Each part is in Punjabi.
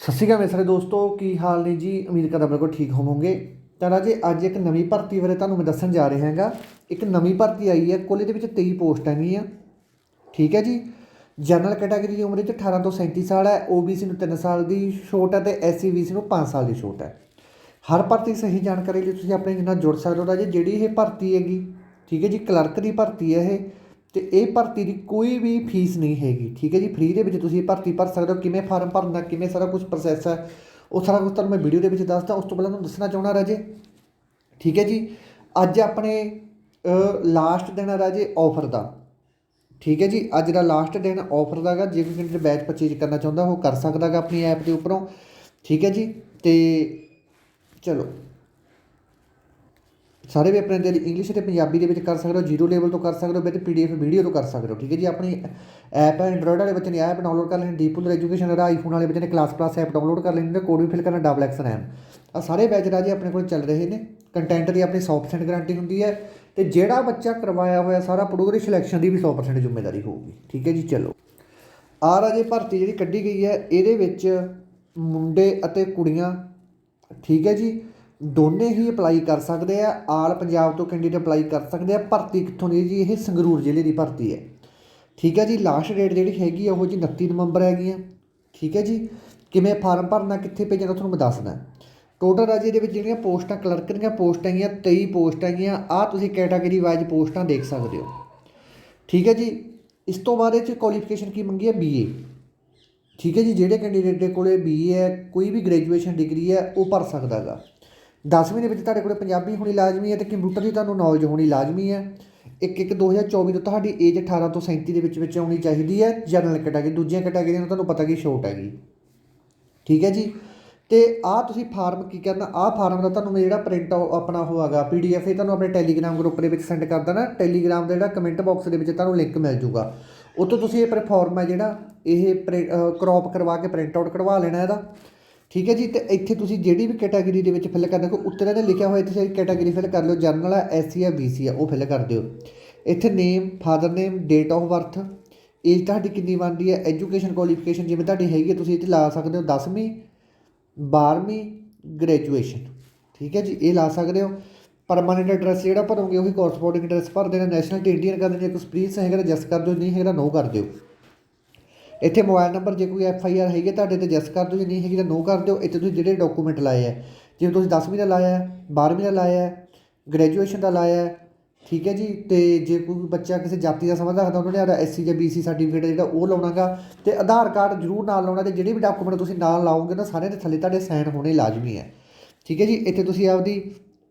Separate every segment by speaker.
Speaker 1: ਸਤਿ ਸ਼੍ਰੀ ਅਕਾਲ ਮੇਰੇ ਸਾਰੇ ਦੋਸਤੋ, ਕੀ ਹਾਲ ਨੇ ਜੀ? ਉਮੀਦ ਕਰਦਾ ਬਿਲਕੁਲ ਠੀਕ ਹੋਵੋਗੇ। ਤਾਂ ਰਾਜੇ, ਅੱਜ ਇੱਕ ਨਵੀਂ ਭਰਤੀ ਬਾਰੇ ਤੁਹਾਨੂੰ ਮੈਂ ਦੱਸਣ ਜਾ ਰਿਹਾ ਹਾਂਗਾ। ਇੱਕ ਨਵੀਂ ਭਰਤੀ ਆਈ ਹੈ, ਕੁੱਲ ਇਹਦੇ ਵਿੱਚ 23 ਪੋਸਟਾਂ ਹੈਗੀਆਂ। ਠੀਕ ਹੈ ਜੀ? ਜਨਰਲ ਕੈਟਾਗਰੀ ਦੀ ਉਮਰ ਵਿੱਚ 18 ਤੋਂ 37 ਸਾਲ ਹੈ OBC ਨੂੰ 3 ਸਾਲ ਦੀ ਛੋਟ ਹੈ ਤੇ SC BC ਨੂੰ 5 ਸਾਲ ਦੀ ਛੋਟ ਹੈ। ਹਰ ਭਰਤੀ ਸਹੀ ਜਾਣਕਾਰੀ ਲਈ ਤੁਸੀਂ ਆਪਣੇ ਨਾਲ ਜੁੜ ਸਕਦੇ ਹੋ ਰਾਜੇ, ਜਿਹੜੀ ਇਹ ਭਰਤੀ ਹੈਗੀ। ਠੀਕ ਹੈ ਜੀ? ਕਲਰਕ ਦੀ ਭਰਤੀ ਹੈ ਇਹ। ਅਤੇ ਇਹ ਭਰਤੀ ਦੀ ਕੋਈ ਵੀ ਫੀਸ ਨਹੀਂ ਹੈਗੀ, ਠੀਕ ਹੈ ਜੀ? ਫ੍ਰੀ ਦੇ ਵਿੱਚ ਤੁਸੀਂ ਭਰਤੀ ਭਰ ਸਕਦੇ ਹੋ, ਕਿਵੇਂ ਫਾਰਮ ਭਰਨਾ, ਕਿਵੇਂ ਸਾਰਾ ਕੁਝ ਪ੍ਰੋਸੈਸ ਹੈ, ਉਹ ਸਾਰਾ ਕੁਝ ਤੁਹਾਨੂੰ ਮੈਂ ਵੀਡੀਓ ਦੇ ਵਿੱਚ ਦੱਸਦਾ, ਉਸ ਤੋਂ ਪਹਿਲਾਂ ਤੁਹਾਨੂੰ ਦੱਸਣਾ ਚਾਹੁੰਦਾ ਰਾਜੇ। ਠੀਕ ਹੈ ਜੀ? ਅੱਜ ਆਪਣੇ ਲਾਸਟ ਦਿਨ ਹੈ ਰਾਜੇ ਆਫਰ ਦਾ। ਠੀਕ ਹੈ ਜੀ? ਅੱਜ ਦਾ ਲਾਸਟ ਦਿਨ ਆਫਰ ਦਾਗਾ, ਜੇ ਕੋਈ ਕੈਂਡੀਡੇਟ ਬੈਚ ਪਰਚੇਜ ਕਰਨਾ ਚਾਹੁੰਦਾ ਉਹ ਕਰ ਸਕਦਾਗਾ ਆਪਣੀ ਐਪ ਦੇ ਉੱਪਰੋਂ। ਠੀਕ ਹੈ ਜੀ? ਤੇ ਚਲੋ। ਸਾਰੇ ਵੀ ਆਪਣੇ ਦੇ ਇੰਗਲਿਸ਼ ਅਤੇ ਪੰਜਾਬੀ ਦੇ ਵਿੱਚ ਕਰ ਸਕਦੇ ਹੋ ਜ਼ੀਰੋ ਲੈਵਲ ਤੋਂ ਕਰ ਸਕਦੇ ਹੋ ਵਿਦ ਪੀਡੀਐਫ ਵੀਡੀਓ ਤੋਂ ਕਰ ਸਕਦੇ ਹੋ, ਠੀਕ ਹੈ ਜੀ? ਆਪਣੀ ਐਪ ਹੈ ਐਂਡਰੋਇਡ ਵਾਲੇ ਬੱਚੇ ਨੇ ਐਪ ਡਾਊਨਲੋਡ ਕਰ ਲੈਣੀ ਡੀਪੂਲਰ ਐਜੂਕੇਸ਼ਨ ਦਾ ਆਈਫੋਨ ਵਾਲੇ ਬੱਚੇ ਨੇ ਕਲਾਸ ਪਲੱਸ ਐਪ ਡਾਊਨਲੋਡ ਕਰ ਲੈਣੀ ਤੇ ਕੋਡ ਵੀ ਫਿਲ ਕਰਨਾ ਡਬਲ ਐਕਸ ਰੈਮ ਆ ਸਾਰੇ ਬੈਚ ਰਾਜੇ ਆਪਣੇ ਕੋਲ ਚੱਲ ਰਹੇ ਨੇ ਕੰਟੈਂਟ ਦੀ ਆਪਣੀ 100% ਗਾਰੰਟੀ ਹੁੰਦੀ ਹੈ, ਤੇ ਜਿਹੜਾ ਬੱਚਾ ਕਰਵਾਇਆ ਹੋਇਆ ਸਾਰਾ ਪੜੂਗਾ ਦੀ ਸਿਲੈਕਸ਼ਨ ਦੀ ਵੀ 100% ਜ਼ਿੰਮੇਵਾਰੀ ਹੋਊਗੀ, ਠੀਕ ਹੈ ਜੀ? ਚਲੋ। ਆ ਰਾਜੇ ਭਰਤੀ ਜਿਹੜੀ ਕੱਢੀ ਗਈ ਹੈ, ਇਹਦੇ ਵਿੱਚ ਮੁੰਡੇ ਅਤੇ ਕੁੜੀਆਂ, ਠੀਕ ਹੈ ਜੀ? ਦੋਨੇ ਹੀ ਅਪਲਾਈ ਕਰ ਸਕਦੇ ਆ, ਆਲ ਪੰਜਾਬ ਤੋਂ ਕੈਂਡੀਡੇਟ ਅਪਲਾਈ ਕਰ ਸਕਦੇ ਆ, ਭਰਤੀ ਕਿੱਥੋਂ ਦੀ ਜੀ? ਇਹ ਸੰਗਰੂਰ ਜ਼ਿਲ੍ਹੇ ਦੀ ਭਰਤੀ ਹੈ। ਠੀਕ ਹੈ ਜੀ ਲਾਸਟ ਡੇਟ ਜਿਹੜੀ ਹੈਗੀ ਆ, ਉਹ ਜੀ 29 ਨਵੰਬਰ ਹੈਗੀ ਆ। ਠੀਕ ਹੈ ਜੀ, ਕਿਵੇਂ ਫਾਰਮ ਭਰਨਾ, ਕਿੱਥੇ ਭੇਜਣਾ ਤੁਹਾਨੂੰ ਮੈਂ ਦੱਸਦਾ। ਟੋਟਲ ਰਾਜੀ ਇਹਦੇ ਵਿੱਚ ਜਿਹੜੀਆਂ ਪੋਸਟਾਂ ਕਲਰਕ ਦੀਆਂ ਪੋਸਟਾਂ ਹੈਗੀਆਂ 23 ਪੋਸਟਾਂ ਹੈਗੀਆਂ ਆ ਤੁਸੀਂ ਕੈਟਾਗਰੀ ਵਾਈਜ਼ ਪੋਸਟਾਂ ਦੇਖ ਸਕਦੇ ਹੋ। ਠੀਕ ਹੈ ਜੀ, ਇਸ ਤੋਂ ਬਾਅਦ ਇਹ ਚ ਕੁਆਲੀਫਿਕੇਸ਼ਨ ਕੀ ਮੰਗੀ ਹੈ? ਬੀਏ ਠੀਕ ਹੈ ਜੀ, ਜਿਹੜੇ ਕੈਂਡੀਡੇਟ ਦੇ ਕੋਲੇ ਬੀਏ ਹੈ, ਕੋਈ ਵੀ ਗ੍ਰੈਜੂਏਸ਼ਨ ਡਿਗਰੀ ਹੈ, ਉਹ ਭਰ ਸਕਦਾ ਸਕਦਾਗਾ 10ਵੀਂ ਦੇ ਵਿੱਚ ਤੁਹਾਡੇ ਕੋਲ ਪੰਜਾਬੀ ਹੋਣੀ ਲਾਜ਼ਮੀ ਹੈ ਤੇ ਕੰਪਿਊਟਰ ਦੀ ਤੁਹਾਨੂੰ ਨੌਲੇਜ ਹੋਣੀ ਲਾਜ਼ਮੀ ਹੈ। ਇੱਕ ਇੱਕ 2024 ਤੋਂ ਤੁਹਾਡੀ ਏਜ 18 ਤੋਂ 37 ਦੇ ਵਿੱਚ ਵਿੱਚ ਆਉਣੀ ਚਾਹੀਦੀ ਹੈ। ਜਨਰਲ ਕੈਟਾਗਰੀ ਦੂਜੀਆਂ ਕੈਟਾਗਰੀਆਂ ਨੂੰ ਤੁਹਾਨੂੰ ਪਤਾ ਕਿ ਛੋਟ ਹੈਗੀ। ਠੀਕ ਹੈ ਜੀ? ਤੇ ਆਹ ਤੁਸੀਂ ਫਾਰਮ ਕੀ ਕਰਨਾ? ਆਹ ਫਾਰਮ ਦਾ ਤੁਹਾਨੂੰ ਜਿਹੜਾ ਪ੍ਰਿੰਟ ਆਪਣਾ ਉਹ ਹੈਗਾ ਪੀਡੀਐਫ ਇਹ ਤੁਹਾਨੂੰ ਆਪਣੇ ਟੈਲੀਗ੍ਰਾਮ ਗਰੁੱਪ ਦੇ ਵਿੱਚ ਸੈਂਡ ਕਰ ਦੇਣਾ। ਟੈਲੀਗ੍ਰਾਮ ਦਾ ਜਿਹੜਾ ਕਮੈਂਟ ਬਾਕਸ ਦੇ ਵਿੱਚ ਤੁਹਾਨੂੰ ਲਿੰਕ ਮਿਲ ਜੂਗਾ ਉੱਥੋਂ ਤੁਸੀਂ ਇਹ ਪਰ ਫਾਰਮ ਹੈ ਜਿਹੜਾ, ਇਹ ਕ੍ਰੌਪ ਕਰਵਾ ਕੇ ਪ੍ਰਿੰਟ ਆਊਟ ਕਢਵਾ ਲੈਣਾ ਇਹਦਾ। ਠੀਕ ਹੈ ਜੀ, ਤੇ ਇੱਥੇ ਤੁਸੀਂ ਜਿਹੜੀ ਵੀ ਕੈਟਾਗਰੀ ਦੇ ਵਿੱਚ ਫਿਲ ਕਰਨਾ ਕੋ ਉੱਤੇ ਇਹਦੇ ਲਿਖਿਆ ਹੋਇਆ ਇੱਥੇ ਕੈਟਾਗਰੀ ਫਿਲ ਕਰ ਲਿਓ ਜਨਰਲ ਹੈ ਐਸਸੀ ਹੈ ਬੀਸੀ ਆ, ਉਹ ਫਿਲ ਕਰ ਦਿਓ। ਇੱਥੇ name father name date of birth age ਤੁਹਾਡੀ ਕਿੰਨੀ ਬਣਦੀ ਹੈ ਐਜੂਕੇਸ਼ਨ ਕੁਆਲੀਫਿਕੇਸ਼ਨ ਜਿਵੇਂ ਤੁਹਾਡੀ ਹੈਗੀ ਹੈ, ਤੁਸੀਂ ਇੱਥੇ ਲਾ ਸਕਦੇ ਹੋ 10ਵੀਂ 12ਵੀਂ ਗ੍ਰੈਜੂਏਸ਼ਨ ਠੀਕ ਹੈ ਜੀ, ਇਹ ਲਾ ਸਕਦੇ ਹੋ। ਪਰਮਾਨੈਂਟ ਐਡਰੈਸ ਜਿਹੜਾ ਭਰੋਗੇ, ਉਹੀ ਕੋਰਸਪੋਂਡਿੰਗ ਐਡਰੈਸ ਭਰ ਦੇਣਾ ਨੈਸ਼ਨਲ ਤੇ ਇੰਡੀਅਨ ਕਰ ਦੇਣਾ, ਜੇ ਕੋਈ ਸਪਰੀਸ ਹੈਗਾ ਤਾਂ ਜਸ ਕਰ ਦਿਓ, ਨਹੀਂ ਹੈਗਾ ਨੋ ਕਰ ਦਿਓ। ਇੱਥੇ ਮੋਬਾਈਲ ਨੰਬਰ ਜੇ ਕੋਈ ਐਫ ਆਈ ਆਰ ਹੈਗੀ ਤੁਹਾਡੇ ਤੇ ਜਸ ਕਰ ਦਿਓ, ਜੇ ਨਹੀਂ ਹੈਗੀ ਤਾਂ ਨੋ ਕਰ ਦਿਓ। ਇੱਥੇ ਤੁਸੀਂ ਜਿਹੜੇ ਡਾਕੂਮੈਂਟ ਲਾਏ ਆ ਜਿਵੇਂ ਤੁਸੀਂ 10ਵੀਂ ਦਾ ਲਾਇਆ ਹੈ 12ਵੀਂ ਦਾ ਲਾਇਆ ਗ੍ਰੈਜੂਏਸ਼ਨ ਦਾ ਲਾਇਆ, ਠੀਕ ਹੈ ਜੀ? ਤੇ ਜੇ ਕੋਈ ਬੱਚਾ ਕਿਸੇ ਜਾਤੀ ਦਾ ਸਮਝ ਰੱਖਦਾ, ਉਹਨਾਂ ਨੇ ਆਦਾ ਐਸਸੀ ਜਾਂ ਬੀਸੀ ਸਰਟੀਫਿਕੇਟ ਜਿਹੜਾ ਉਹ ਲਾਉਣਾਗਾ। ਤੇ ਆਧਾਰ ਕਾਰਡ ਜ਼ਰੂਰ ਨਾਲ ਲਾਉਣਾ ਤੇ ਜਿਹੜੇ ਵੀ ਡਾਕੂਮੈਂਟ ਤੁਸੀਂ ਨਾਲ ਲਾਓਗੇ ਨਾ, ਸਾਰਿਆਂ ਦੇ ਥੱਲੇ ਤੁਹਾਡੇ ਸਾਈਨ ਹੋਣੇ ਲਾਜ਼ਮੀ ਹੈ ਠੀਕ ਹੈ ਜੀ? ਇੱਥੇ ਤੁਸੀਂ ਆਪਦੀ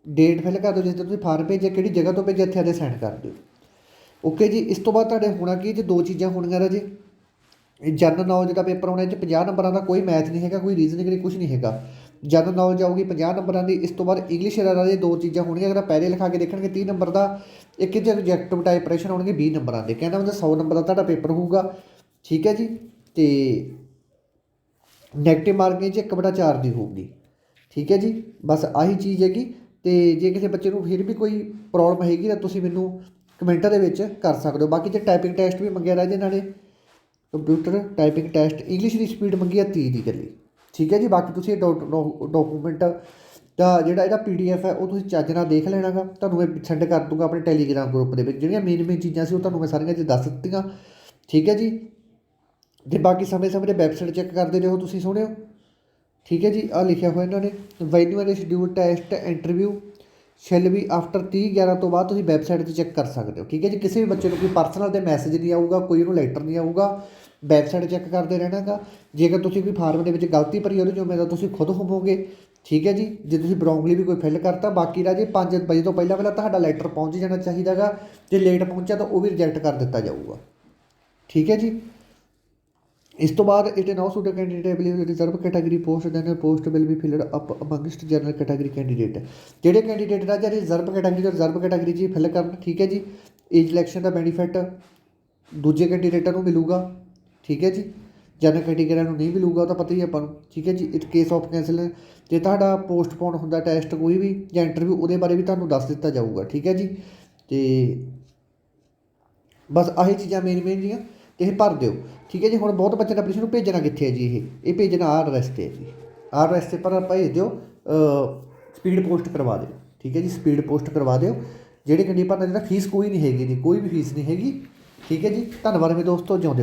Speaker 1: ਡੇਟ ਫਿਲ ਕਰ ਦਿਓ, ਜਿਸ ਤੇ ਤੁਸੀਂ ਫਾਰਮ ਭੇਜਿਆ, ਕਿਹੜੀ ਜਗ੍ਹਾ ਤੋਂ ਭੇਜਿਆ, ਇੱਥੇ ਆਦੇ ਸਾਈਨ ਕਰ ਦਿਓ। ਓਕੇ ਜੀ? ਇਸ ਤੋਂ ਬਾਅਦ ਤੁਹਾਡੇ ਹੋਣਾ ਕੀ ਜੇ? ਦੋ ਚੀਜ਼ਾਂ ਹੋਣਗੀਆਂ ਰਾਜੇ। ਇਹ ਜਨਰਲ ਨੌਲੇਜ ਦਾ ਪੇਪਰ ਆਉਣਾ, ਇਹ 'ਚ 50 ਨੰਬਰਾਂ ਦਾ ਕੋਈ ਮੈਥ ਨਹੀਂ ਹੈਗਾ, ਕੋਈ ਰੀਜ਼ਨਿੰਗ ਨਹੀਂ ਕੁਝ ਨਹੀਂ ਹੈਗਾ। ਜਨਰਲ ਨੌਲੇਜ ਆਊਗੀ 50 ਨੰਬਰਾਂ ਦੀ, ਇਸ ਤੋਂ ਬਾਅਦ ਇੰਗਲਿਸ਼ ਦਾ ਰਾਜੇ ਦੋ ਚੀਜ਼ਾਂ ਹੋਣਗੀਆਂ, ਅਗਰ ਪਹਿਲੇ ਲਿਖਾ ਕੇ ਦੇਖਣਗੇ 30 ਨੰਬਰ ਦਾ, ਇੱਕ ਜੇ ਰਿਜੈਕਟਿਵ ਟਾਈਪਰੇਸ਼ਨ ਹੋਣਗੇ 20 ਨੰਬਰਾਂ ਦੇ। ਕਹਿੰਦਾ ਮਤਲਬ 100 ਨੰਬਰ ਦਾ ਤੁਹਾਡਾ ਪੇਪਰ ਹੋਊਗਾ। ਠੀਕ ਹੈ ਜੀ? ਤੇ ਨੈਗੇਟਿਵ ਮਾਰਕਿੰਗ 'ਚ ਇੱਕ ਬਟਾ ਚਾਰ ਦੀ ਹੋਊਗੀ। ਠੀਕ ਹੈ ਜੀ? ਬਸ ਆਹੀ ਚੀਜ਼ ਹੈਗੀ। ਤੇ ਜੇ ਕਿਸੇ ਬੱਚੇ ਨੂੰ ਫਿਰ ਵੀ ਕੋਈ ਪ੍ਰੋਬਲਮ ਹੈਗੀ ਤਾਂ ਤੁਸੀਂ ਮੈਨੂੰ ਕਮੈਂਟਾਂ ਦੇ ਵਿੱਚ ਕਰ ਸਕਦੇ ਹੋ। ਬਾਕੀ ਜੇ ਟਾਈਪਿੰਗ ਟੈਸਟ ਵੀ ਮੰਗਿਆ ਰਾਜੇ ਇਹਨਾਂ ਨੇ ਕੰਪਿਊਟਰ ਟਾਈਪਿੰਗ ਟੈਸਟ ਇੰਗਲਿਸ਼ ਦੀ ਸਪੀਡ ਮੰਗੀ ਆ 30 ਦੀ ਇਕੱਲੀ ਠੀਕ ਹੈ ਜੀ, ਬਾਕੀ ਤੁਸੀਂ ਇਹ ਡਾਕੂਮੈਂਟ ਦਾ ਜਿਹੜਾ ਇਹਦਾ ਪੀਡੀਐਫ ਹੈ, ਉਹ ਤੁਸੀਂ ਚੱਜ ਨਾਲ ਦੇਖ ਲੈਣਾਗਾ। ਤੁਹਾਨੂੰ ਮੈਂ ਸੈਂਡ ਕਰ ਦੂੰਗਾ ਆਪਣੇ ਟੈਲੀਗ੍ਰਾਮ ਗਰੁੱਪ ਦੇ ਵਿੱਚ। ਜਿਹੜੀਆਂ ਮੇਨ ਮੇਨ ਚੀਜ਼ਾਂ ਸੀ, ਉਹ ਤੁਹਾਨੂੰ ਮੈਂ ਸਾਰੀਆਂ ਚ ਦੱਸ ਦਿੱਤੀਆਂ। ਠੀਕ ਹੈ ਜੀ? ਤੇ ਬਾਕੀ ਸਮੇਂ ਸਮੇਂ ਤੇ ਵੈਬਸਾਈਟ ਚੈੱਕ ਕਰਦੇ ਰਹੋ ਤੁਸੀਂ ਸੁਣਿਓ ਠੀਕ ਹੈ ਜੀ ਆ ਲਿਖਿਆ ਹੋਇਆ ਇਹਨਾਂ ਨੇ। Venue and schedule test interview shall we after 30 11 ਤੋਂ ਬਾਅਦ ਤੁਸੀਂ ਵੈਬਸਾਈਟ ਤੇ ਚੈੱਕ ਕਰ ਸਕਦੇ ਹੋ, ਠੀਕ ਹੈ ਜੀ? ਕਿਸੇ ਵੀ ਬੱਚੇ ਨੂੰ ਕੋਈ ਪਰਸਨਲ ਤੇ ਮੈਸੇਜ ਨਹੀਂ ਆਊਗਾ, ਕੋਈ ਉਹਨੂੰ ਲੈਟਰ ਨਹੀਂ ਆਊਗਾ ਵੈਬਸਾਈਟ ਚੈੱਕ ਕਰਦੇ ਰਹਿਣਾਗਾ। ਜੇਕਰ ਤੁਸੀਂ ਕੋਈ ਫਾਰਮ ਦੇ ਵਿੱਚ ਗਲਤੀ ਭਰੀ ਉਹਦੇ ਜ਼ਿੰਮੇਦਾਰ ਤੁਸੀਂ ਖੁਦ ਹੋਵੋਗੇ, ਠੀਕ ਹੈ ਜੀ? ਜੇ ਤੁਸੀਂ ਬਰੋਂਗਲੀ ਵੀ ਕੋਈ ਫਿਲ ਕਰਤਾ, ਬਾਕੀ ਰਾਜੇ 5 ਵਜੇ ਤੋਂ ਪਹਿਲਾਂ ਪਹਿਲਾਂ ਤੁਹਾਡਾ ਲੈਟਰ ਪਹੁੰਚ ਜਾਣਾ ਚਾਹੀਦਾਗਾ। ਜੇ ਲੇਟ ਪਹੁੰਚਿਆ ਤਾਂ ਉਹ ਵੀ ਰਿਜੈਕਟ ਕਰ ਦਿੱਤਾ ਜਾਊਗਾ। ਠੀਕ ਹੈ ਜੀ? ਇਸ ਤੋਂ ਬਾਅਦ it now suit candidate available reserve category post then post will be filled up amongst general category candidate ਜਿਹੜੇ ਕੈਂਡੀਡੇਟ ਦਾ ਜਿਹੜੇ ਰਿਜ਼ਰਵ ਕੈਟਾਗਰੀ ਤੋਂ ਰਿਜ਼ਰਵ ਕੈਟਾਗਰੀ 'ਚ ਫਿਲ ਕਰਨ, ਠੀਕ ਹੈ ਜੀ? ਏਜ ਇਲੈਕਸ਼ਨ ਦਾ ਬੈਨੀਫਿਟ ਦੂਜੇ ਕੈਂਡੀਡੇਟਾਂ ਨੂੰ ਮਿਲੂਗਾ, ਠੀਕ ਹੈ ਜੀ? ਜਨਰਲ ਕੈਟਾਗਰੀ ਨੂੰ ਨਹੀਂ ਮਿਲੂਗਾ, ਉਹ ਤਾਂ ਪਤਾ ਹੀ ਆਪਾਂ ਨੂੰ, ਠੀਕ ਹੈ ਜੀ? ਇਟ ਕੇਸ ਆਫ ਕੈਂਸਲ ਜੇ ਤੁਹਾਡਾ ਪੋਸਟਪੋਨ ਹੁੰਦਾ ਟੈਸਟ ਕੋਈ ਵੀ ਜਾਂ ਇੰਟਰਵਿਊ ਉਹਦੇ ਬਾਰੇ ਵੀ ਤੁਹਾਨੂੰ ਦੱਸ ਦਿੱਤਾ ਜਾਊਗਾ, ਠੀਕ ਹੈ ਜੀ? ਤੇ ਬਸ ਆਹੀ ਚੀਜ਼ਾਂ ਮੇਨ ਮੇਨ ਜੀਆਂ। ਇਹ ਭਰ ਦਿਓ। ਠੀਕ ਹੈ ਜੀ, ਹੁਣ ਬਹੁਤ ਬੱਚੇ ਦਾ ਐਪਲੀਕੇਸ਼ਨ ਨੂੰ ਭੇਜਣਾ ਕਿੱਥੇ ਹੈ ਜੀ ਇਹ? ਇਹ ਭੇਜਣਾ ਆਰ ਐਡਰੈਸ ਤੇ ਹੈ ਜੀ। ਆਰ ਐਡਰੈਸ ਤੇ ਪਰ ਭੇਜ ਦਿਓ ਸਪੀਡ ਪੋਸਟ ਕਰਵਾ ਦਿਓ। ਠੀਕ ਹੈ ਜੀ ਸਪੀਡ ਪੋਸਟ ਕਰਵਾ ਦਿਓ। ਜਿਹੜੇ ਕੰਡੀ ਭਰਨਾ ਜਿਹੜਾ ਫੀਸ ਕੋਈ ਨਹੀਂ ਹੈਗੀ ਜੀ, ਕੋਈ ਵੀ ਫੀਸ ਨਹੀਂ ਹੈਗੀ। ਠੀਕ ਹੈ ਜੀ, ਧੰਨਵਾਦ ਮੇਰੇ ਦੋਸਤੋ, ਜਿਉਂਦੇ